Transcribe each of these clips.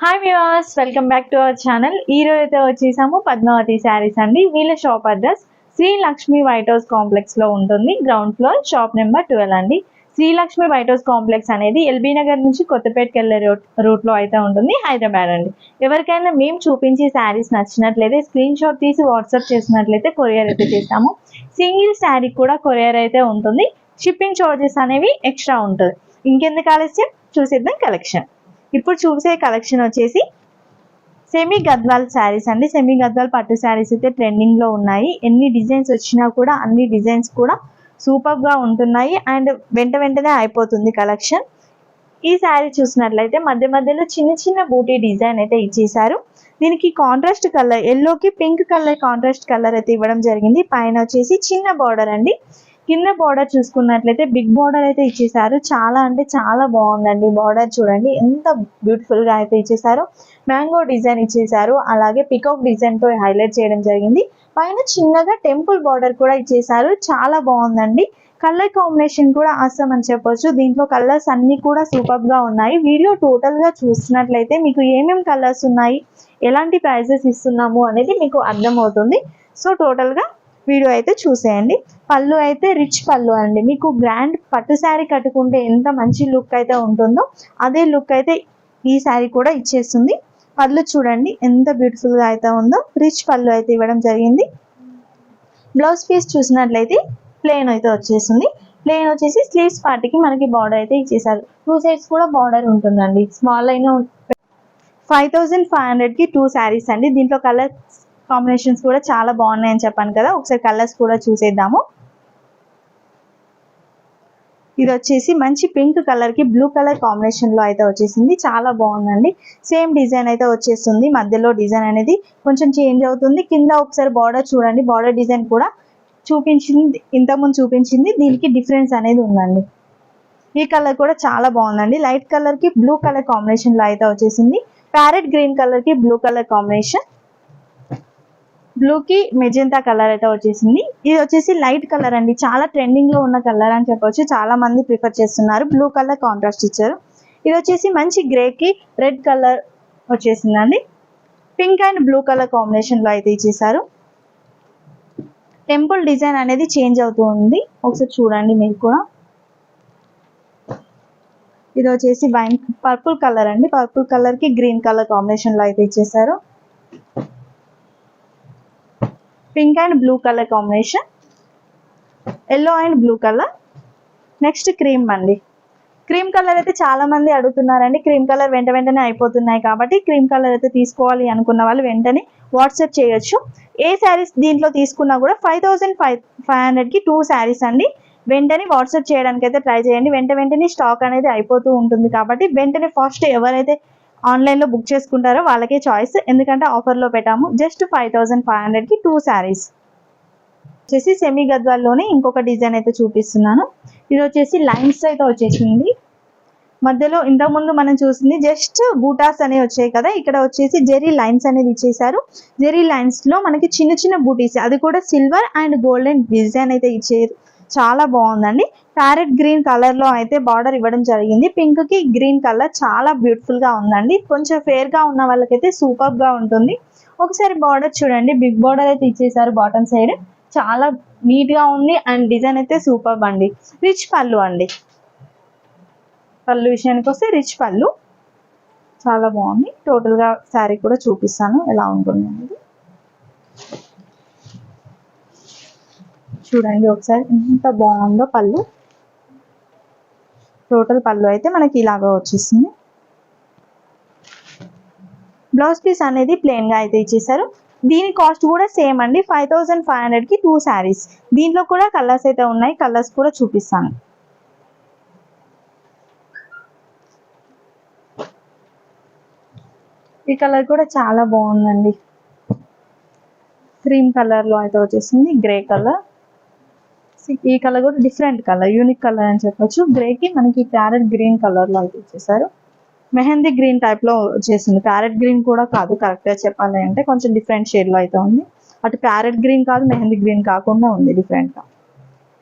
Hi viewers welcome back to our channel ఈ రోజు అయితే వచ్చేసాము పద్మావతి శారీస్ అండి. వీళ్ళ shop address Sri Lakshmi white house కాంప్లెక్స్లో ఉంటుంది. Ground floor shop number twelve అండి. శ్రీలక్ష్మి వైట్ హౌస్ కాంప్లెక్స్ అనేది ఎల్బీ నగర్ నుంచి కొత్తపేటకి వెళ్ళే రూట్ రూట్లో అయితే ఉంటుంది. హైదరాబాద్ అండి. ఎవరికైనా మేము చూపించే శారీస్ నచ్చినట్లయితే స్క్రీన్ షాట్ తీసి వాట్సాప్ చేసినట్లయితే కొరియర్ అయితే చేస్తాము. సింగిల్ శారీ కూడా కొరియర్ అయితే ఉంటుంది. షిప్పింగ్ చార్జెస్ అనేవి ఎక్స్ట్రా ఉంటుంది. ఇంకెందుకు ఆలస్యం? చూసేద్దాం కలెక్షన్ ఇప్పుడు చూసే కలెక్షన్ వచ్చేసి సెమీ గద్వాల్ శారీస్ అండి. సెమీ గద్వాల్ పట్టు శారీస్ అయితే ట్రెండింగ్లో ఉన్నాయి. ఎన్ని డిజైన్స్ వచ్చినా కూడా అన్ని డిజైన్స్ కూడా సూపర్గా ఉంటున్నాయి. అండ్ వెంట వెంటనే అయిపోతుంది కలెక్షన్. ఈ శారీ చూసినట్లయితే మధ్య మధ్యలో చిన్న చిన్న బూటీ డిజైన్ అయితే ఇచ్చేసారు దీనికి కాంట్రాస్ట్ కలర్ ఎల్లోకి పింక్ కలర్ కాంట్రాస్ట్ కలర్ అయితే ఇవ్వడం జరిగింది. పైన వచ్చేసి చిన్న బార్డర్ అండి. కింద బార్డర్ చూసుకున్నట్లయితే బిగ్ బార్డర్ అయితే ఇచ్చేసారు. చాలా అంటే చాలా బాగుందండి బార్డర్ చూడండి. ఎంత బ్యూటిఫుల్గా అయితే ఇచ్చేసారు. మ్యాంగో డిజైన్ ఇచ్చేసారు. అలాగే పికాక్ డిజైన్తో హైలైట్ చేయడం జరిగింది. పైన చిన్నగా టెంపుల్ బార్డర్ కూడా ఇచ్చేసారు. చాలా బాగుందండి. కలర్ కాంబినేషన్ కూడా అవసరం అని చెప్పొచ్చు. దీంట్లో కలర్స్ అన్ని కూడా సూపర్గా ఉన్నాయి. వీడియో టోటల్గా చూసినట్లయితే మీకు ఏమేం కలర్స్ ఉన్నాయి? ఎలాంటి ప్రైజెస్ ఇస్తున్నాము అనేది మీకు అర్థమవుతుంది. సో టోటల్గా వీడియో అయితే చూసేయండి. పళ్ళు అయితే రిచ్ పళ్ళు అండి. మీకు గ్రాండ్ పట్టు శారీ కట్టుకుంటే ఎంత మంచి లుక్ అయితే ఉంటుందో అదే లుక్ అయితే ఈ శారీ కూడా ఇచ్చేస్తుంది. పళ్ళు చూడండి ఎంత బ్యూటిఫుల్గా అయితే ఉందో. రిచ్ పళ్ళు అయితే ఇవ్వడం జరిగింది. బ్లౌజ్ పీస్ చూసినట్లయితే ప్లేన్ అయితే వచ్చేసింది. ప్లేన్ వచ్చేసి స్లీవ్స్ పార్టీకి మనకి బార్డర్ అయితే ఇచ్చేసారు. టూ సైడ్స్ కూడా బార్డర్ ఉంటుందండి. స్మాల్ అయినా ఫైవ్ థౌజండ్ ఫైవ్ హండ్రెడ్కి టూ శారీస్ అండి. దీంట్లో కలర్ కాంబినేషన్స్ కూడా చాలా బాగున్నాయని చెప్పాను కదా ఒకసారి కలర్స్ కూడా చూసేద్దాము. ఇది వచ్చేసి మంచి పింక్ కలర్కి బ్లూ కలర్ కాంబినేషన్లో అయితే వచ్చేసింది. చాలా బాగుందండి. సేమ్ డిజైన్ అయితే వచ్చేస్తుంది. మధ్యలో డిజైన్ అనేది కొంచెం చేంజ్ అవుతుంది. కింద ఒకసారి బార్డర్ చూడండి. బార్డర్ డిజైన్ కూడా చూపించింది ఇంతకుముందు చూపించింది. దీనికి డిఫరెన్స్ అనేది ఉందండి. ఈ కలర్ కూడా చాలా బాగుందండి. లైట్ కలర్కి బ్లూ కలర్ కాంబినేషన్లో అయితే వచ్చేసింది. ప్యారెట్ గ్రీన్ కలర్కి బ్లూ కలర్ కాంబినేషన్. బ్లూ కి మెజెంతా కలర్ అయితే వచ్చేసింది. ఇది వచ్చేసి లైట్ కలర్ అండి. చాలా ట్రెండింగ్లో ఉన్న కలర్ అని చెప్పొచ్చు. చాలా మంది ప్రిఫర్ చేస్తున్నారు. బ్లూ కలర్ కాంట్రాస్ట్ ఇచ్చారు. ఇది వచ్చేసి మంచి గ్రే కి రెడ్ కలర్ వచ్చేసిందండి. పింక్ అండ్ బ్లూ కలర్ కాంబినేషన్లో అయితే ఇచ్చేసారు టెంపుల్ డిజైన్ అనేది చేంజ్ అవుతూ ఉంది. ఒకసారి చూడండి మీరు కూడా. ఇది వచ్చేసి వైన్ పర్పుల్ కలర్ అండి. పర్పుల్ కలర్కి గ్రీన్ కలర్ కాంబినేషన్లో అయితే ఇచ్చేసారు pink and blue colour combination yellow and blue colour next cream అండి. క్రీమ్ కలర్ అయితే చాలా మంది అడుగుతున్నారండి. క్రీమ్ కలర్ వెంట వెంటనే అయిపోతున్నాయి కాబట్టి క్రీమ్ కలర్ అయితే తీసుకోవాలి అనుకున్న వాళ్ళు వెంటనే వాట్సాప్ చేయొచ్చు. ఏ శారీస్ దీంట్లో తీసుకున్నా కూడా ఫైవ్ థౌసండ్ ఫైవ్ ఫైవ్ హండ్రెడ్కి టూ శారీస్ అండి. వెంటనే వాట్సాప్ చేయడానికి అయితే ట్రై చేయండి. వెంట వెంటనే స్టాక్ అనేది అయిపోతూ ఉంటుంది కాబట్టి వెంటనే ఫస్ట్ ఎవరైతే ఆన్లైన్లో బుక్ చేసుకుంటారో వాళ్ళకే చాయిస్ ఎందుకంటే ఆఫర్లో పెట్టాము. జస్ట్ ఫైవ్ థౌసండ్ ఫైవ్ హండ్రెడ్కి టూ శారీస్ వచ్చేసి సెమీ గద్వాల్లోనే ఇంకొక డిజైన్ అయితే చూపిస్తున్నాను. ఇది వచ్చేసి లైన్స్ అయితే వచ్చేసింది. మధ్యలో ఇంతకుముందు మనం చూసింది జస్ట్ బూటాస్ అనేవి వచ్చాయి కదా. ఇక్కడ వచ్చేసి జెరీ లైన్స్ అనేది ఇచ్చేసారు జెరీ లైన్స్లో మనకి చిన్న చిన్న బూటీస్ అది కూడా సిల్వర్ అండ్ గోల్డెన్ డిజైన్ అయితే ఇచ్చారు. చాలా బాగుందండి. ప్యారెట్ గ్రీన్ కలర్లో అయితే బార్డర్ ఇవ్వడం జరిగింది. పింక్కి గ్రీన్ కలర్ చాలా బ్యూటిఫుల్గా ఉందండి. కొంచెం ఫేర్గా ఉన్న వాళ్ళకైతే సూపర్గా ఉంటుంది. ఒకసారి బార్డర్ చూడండి. బిగ్ బార్డర్ అయితే ఇచ్చేసారు బాటమ్ సైడ్. చాలా నీట్గా ఉంది అండ్ డిజైన్ అయితే సూపర్ అండి. రిచ్ పళ్ళు అండి. పళ్ళు విషయానికి వస్తే రిచ్ పళ్ళు. చాలా బాగుంది. టోటల్గా శారీ కూడా చూపిస్తాను ఎలా ఉంటుంది అనేది. చూడండి ఒకసారి ఎంత బాగుందో పళ్ళు. టోటల్ పళ్ళు అయితే మనకి ఇలాగా వచ్చేస్తుంది బ్లౌజ్ పీస్ అనేది ప్లెయిన్గా అయితే ఇచ్చేసారు. దీని కాస్ట్ కూడా సేమ్ అండి. ఫైవ్ థౌజండ్ ఫైవ్ హండ్రెడ్కి టూ శారీస్ దీంట్లో కూడా కలర్స్ అయితే ఉన్నాయి. కలర్స్ కూడా చూపిస్తాను. ఈ కలర్ కూడా చాలా బాగుందండి. క్రీమ్ కలర్లో అయితే వచ్చేసింది. గ్రే కలర్ ఈ కలర్ కూడా డిఫరెంట్ కలర్ యూనిక్ కలర్ అని చెప్పొచ్చు. గ్రేకి మనకి ప్యారెట్ గ్రీన్ కలర్లో అయితే ఇచ్చేసారు. మెహందీ గ్రీన్ టైప్లో వచ్చేసింది ప్యారెట్ గ్రీన్ కూడా కాదు కరెక్ట్గా చెప్పాలి అంటే కొంచెం డిఫరెంట్ షేడ్లో అయితే ఉంది. అటు ప్యారెట్ గ్రీన్ కాదు మెహందీ గ్రీన్ కాకుండా ఉంది డిఫరెంట్గా.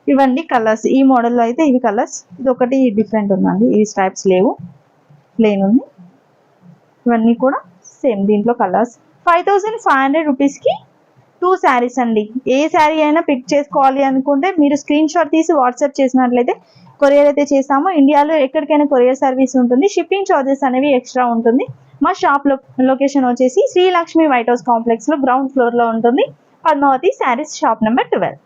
ఇవన్నీ కలర్స్ ఈ మోడల్లో అయితే ఇవి కలర్స్ ఇది ఒకటి డిఫరెంట్ ఉందండి. ఈ స్టైప్స్ లేవు. ప్లెయిన్ ఉంది. ఇవన్నీ కూడా సేమ్ దీంట్లో colours five thousand five hundred రూపీస్కి టూ శారీస్ అండి. ఏ శారీ అయినా పిక్ చేసుకోవాలి అనుకుంటే మీరు స్క్రీన్ షాట్ తీసి వాట్సాప్ చేసినట్లయితే కొరియర్ అయితే చేస్తాము. ఇండియాలో ఎక్కడికైనా కొరియర్ సర్వీస్ ఉంటుంది. షిప్పింగ్ చార్జెస్ అనేవి ఎక్స్ట్రా ఉంటుంది. మా షాప్లో లొకేషన్ వచ్చేసి శ్రీలక్ష్మి వైట్ హౌస్ కాంప్లెక్స్లో గ్రౌండ్ ఫ్లోర్లో ఉంటుంది. Padmavathi sarees shop number twelve